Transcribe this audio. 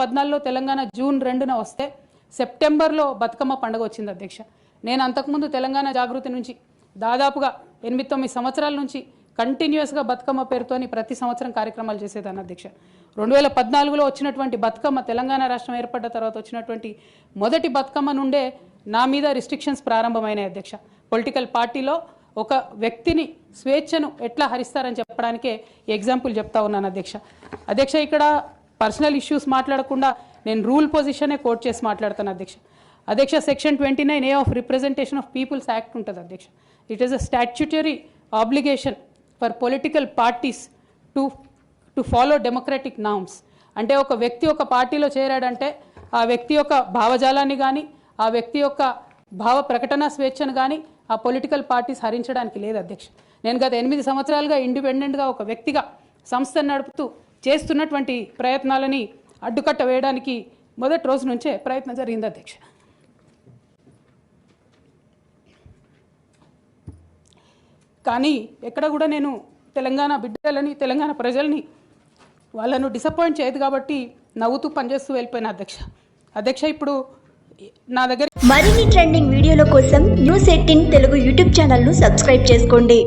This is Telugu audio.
పద్నాలుగులో తెలంగాణ జూన్ రెండున వస్తే సెప్టెంబర్లో బతుకమ్మ పండుగ వచ్చింది అధ్యక్ష. నేను అంతకుముందు తెలంగాణ జాగృతి నుంచి దాదాపుగా ఎనిమిది తొమ్మిది సంవత్సరాల నుంచి కంటిన్యూస్గా బతుకమ్మ పేరుతోని ప్రతి సంవత్సరం కార్యక్రమాలు చేసేదాన్ని అధ్యక్ష. రెండు వేల పద్నాలుగులో వచ్చినటువంటి బతుకమ్మ తెలంగాణ రాష్ట్రం ఏర్పడ్డ తర్వాత వచ్చినటువంటి మొదటి బతుకమ్మ నుండే నా మీద రిస్ట్రిక్షన్స్ ప్రారంభమైనాయి అధ్యక్ష. పొలిటికల్ పార్టీలో ఒక వ్యక్తిని స్వేచ్ఛను ఎట్లా హరిస్తారని చెప్పడానికే ఎగ్జాంపుల్ చెప్తా ఉన్నాను అధ్యక్ష. అధ్యక్ష ఇక్కడ పర్సనల్ ఇష్యూస్ మాట్లాడకుండా నేను రూల్ పొజిషనే కోట్ చేసి మాట్లాడతాను అధ్యక్ష. అధ్యక్ష section twenty nine A of representation of peoples act ఉంటుంది అధ్యక్ష. It is a statutory obligation for political parties to to follow democratic norms అంటే ఒక వ్యక్తి ఒక పార్టీలో చేరాడంటే ఆ వ్యక్తి యొక్క భావజాలాన్ని కానీ ఆ వ్యక్తి యొక్క భావ ప్రకటన స్వేచ్ఛను కానీ ఆ పొలిటికల్ పార్టీస్ హరించడానికి లేదు అధ్యక్ష. నేను గత ఎనిమిది సంవత్సరాలుగా ఇండిపెండెంట్గా ఒక వ్యక్తిగా సంస్థను నడుపుతూ చేస్తున్నటువంటి ప్రయత్నాలని అడ్డుకట్ట వేయడానికి మొదటి రోజు నుంచే ప్రయత్నం జరిగింది అధ్యక్ష. కానీ ఎక్కడ కూడా నేను తెలంగాణ బిడ్డలని తెలంగాణ ప్రజల్ని వాళ్ళను డిసప్పాయింట్ చేయదు కాబట్టి నవ్వుతూ పనిచేస్తూ వెళ్ళిపోయిన అధ్యక్ష. అధ్యక్ష ఇప్పుడు నా దగ్గర మరిన్ని ట్రెండింగ్ వీడియోల కోసం న్యూస్ ఎయిటీన్ తెలుగు యూట్యూబ్ ఛానల్ను సబ్స్క్రైబ్ చేసుకోండి.